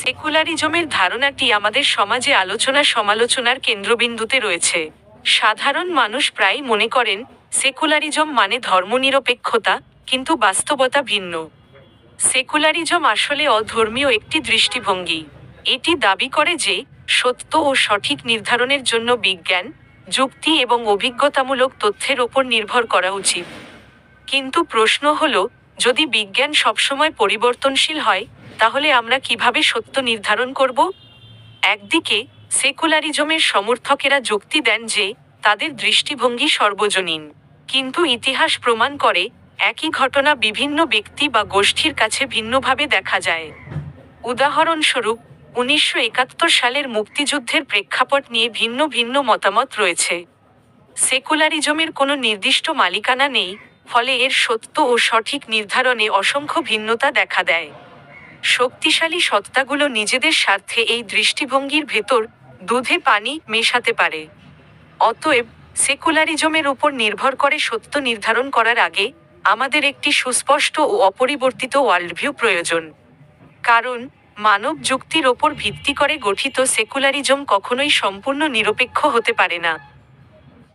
সেকুলারিজমের ধারণাটি আমাদের সমাজে আলোচনা সমালোচনার কেন্দ্রবিন্দুতে রয়েছে। সাধারণ মানুষ প্রায় মনে করেন, সেকুলারিজম মানে ধর্মনিরপেক্ষতা, কিন্তু বাস্তবতা ভিন্ন। সেকুলারিজম আসলে অধর্মীয় একটি দৃষ্টিভঙ্গি। এটি দাবি করে যে, সত্য ও সঠিক নির্ধারণের জন্য বিজ্ঞান, যুক্তি এবং অভিজ্ঞতামূলক তথ্যের ওপর নির্ভর করা উচিত। কিন্তু প্রশ্ন হল, যদি বিজ্ঞান সবসময় পরিবর্তনশীল হয় তাহলে আমরা কীভাবে সত্য নির্ধারণ করব? একদিকে, সেকুলারিজমের সমর্থকেরা যুক্তি দেন যে, তাদের দৃষ্টিভঙ্গি সর্বজনীন। কিন্তু ইতিহাস প্রমাণ করে, একই ঘটনা বিভিন্ন ব্যক্তি বা গোষ্ঠীর কাছে ভিন্নভাবে দেখা যায়। উদাহরণস্বরূপ, উনিশশো একাত্তর সালের মুক্তিযুদ্ধের প্রেক্ষাপট নিয়ে ভিন্ন ভিন্ন মতামত রয়েছে। সেকুলারিজমের কোনো নির্দিষ্ট মালিকানা নেই, ফলে এর সত্য ও সঠিক নির্ধারণে অসংখ্য ভিন্নতা দেখা দেয়। শক্তিশালী সত্তাগুলো নিজেদের স্বার্থে এই দৃষ্টিভঙ্গির ভেতর দুধে পানি মেশাতে পারে। অতএব সেকুলারিজমের উপর নির্ভর করে সত্য নির্ধারণ করার আগে আমাদের একটি সুস্পষ্ট ও অপরিবর্তিত ওয়ার্ল্ডভিউ প্রয়োজন। কারণ মানব যুক্তির ওপর ভিত্তি করে গঠিত সেকুলারিজম কখনোই সম্পূর্ণ নিরপেক্ষ হতে পারে না।